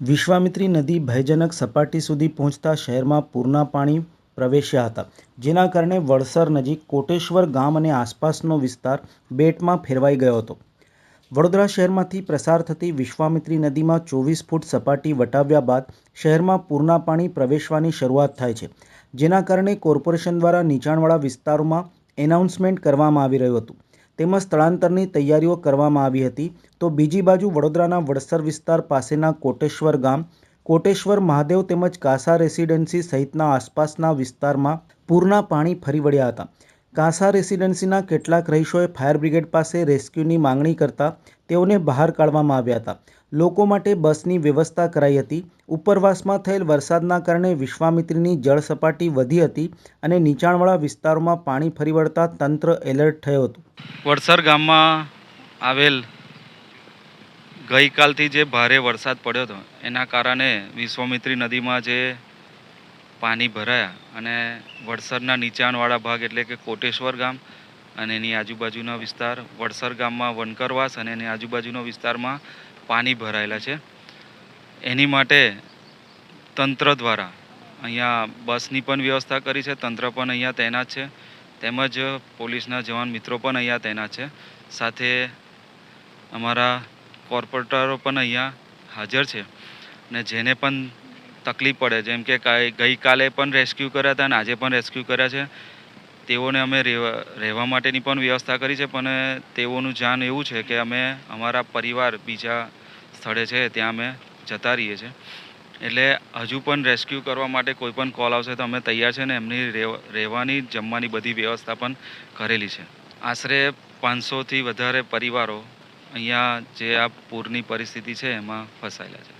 વિશ્વામિત્રી નદી ભયજનક સપાટી સુધી પહોંચતા શહેરમાં પૂરના પાણી પ્રવેશ્યા હતા. જેના કારણે વડસર નજીક કોટેશ્વર ગામ અને આસપાસનો વિસ્તાર બેટમાં ફેરવાઈ ગયો હતો. વડોદરા શહેરમાંથી પ્રસાર થતી વિશ્વામિત્રી નદીમાં ચોવીસ ફૂટ સપાટી વટાવ્યા બાદ શહેરમાં પૂરના પાણી પ્રવેશવાની શરૂઆત થાય છે. જેના કારણે કોર્પોરેશન દ્વારા નીચાણવાળા વિસ્તારોમાં એનાઉન્સમેન્ટ કરવામાં આવી રહ્યું હતું. તેમજ સ્થળાંતરની તૈયારીઓ કરવામાં આવી હતી. તો બીજી બાજુ વડોદરાના વડસર વિસ્તાર પાસેના કોટેશ્વર ગામ, કોટેશ્વર મહાદેવ તેમજ કાસા રેસિડેન્સી સહિતના આસપાસના વિસ્તારમાં પૂરના પાણી ફરી વળ્યા હતા. કાસા રેસિડેન્સીના કેટલાક રહીશોએ ફાયર બ્રિગેડ પાસે રેસ્ક્યુની માંગણી કરતા તેઓને બહાર કાઢવામાં આવ્યા હતા. લોકો માટે બસની વ્યવસ્થા કરાઈ હતી. ઉપરવાસમાં થયેલ વરસાદના કારણે વિશ્વામિત્રીની જળ સપાટી વધી હતી અને નીચાણવાળા વિસ્તારોમાં પાણી ફરી વળતા તંત્ર એલર્ટ થયો હતું. વડસર ગામમાં આવેલ ગઈકાલથી જે ભારે વરસાદ પડ્યો હતો, એના કારણે વિશ્વામિત્રી નદીમાં જે પાણી ભરાયા અને વડસરના નીચાણવાળા ભાગ એટલે કે કોટેશ્વર ગામ અને એની આજુબાજુના વિસ્તાર વડસર ગામમાં વનકરવાસ અને એની આજુબાજુના વિસ્તારમાં પાણી ભરાયેલા છે. એની માટે તંત્ર દ્વારા અહીંયા બસની પણ વ્યવસ્થા કરી છે. તંત્ર પણ અહીંયા તૈનાત છે. તેમજ પોલીસના જવાન મિત્રો પણ અહીંયા તૈનાત છે. સાથે અમારા કોર્પોરેટરો પણ અહીંયા હાજર છે ને જેને પણ તકલીફ પડે જેમ કે ગઈકાલે પણ રેસ્ક્યુ કર્યા હતા અને આજે પણ રેસ્ક્યુ કર્યા છે. તેઓને અમે રહેવા માટેની પણ વ્યવસ્થા કરી છે, પણ તેઓનું જાન એવું છે કે અમે અમારા પરિવાર બીજા સ્થળે છે, ત્યાં અમે જતા રહીએ છીએ. એટલે હજુ પણ રેસ્ક્યુ કરવા માટે કોઈ પણ કોલ આવશે તો અમે તૈયાર છે ને એમની રહેવા- રહેવાની, જમવાની બધી વ્યવસ્થા પણ કરેલી છે. આશરે પાંચસોથી વધારે પરિવારો અહીંયા જે આ પૂરની પરિસ્થિતિ છે, એમાં ફસાયેલા છે.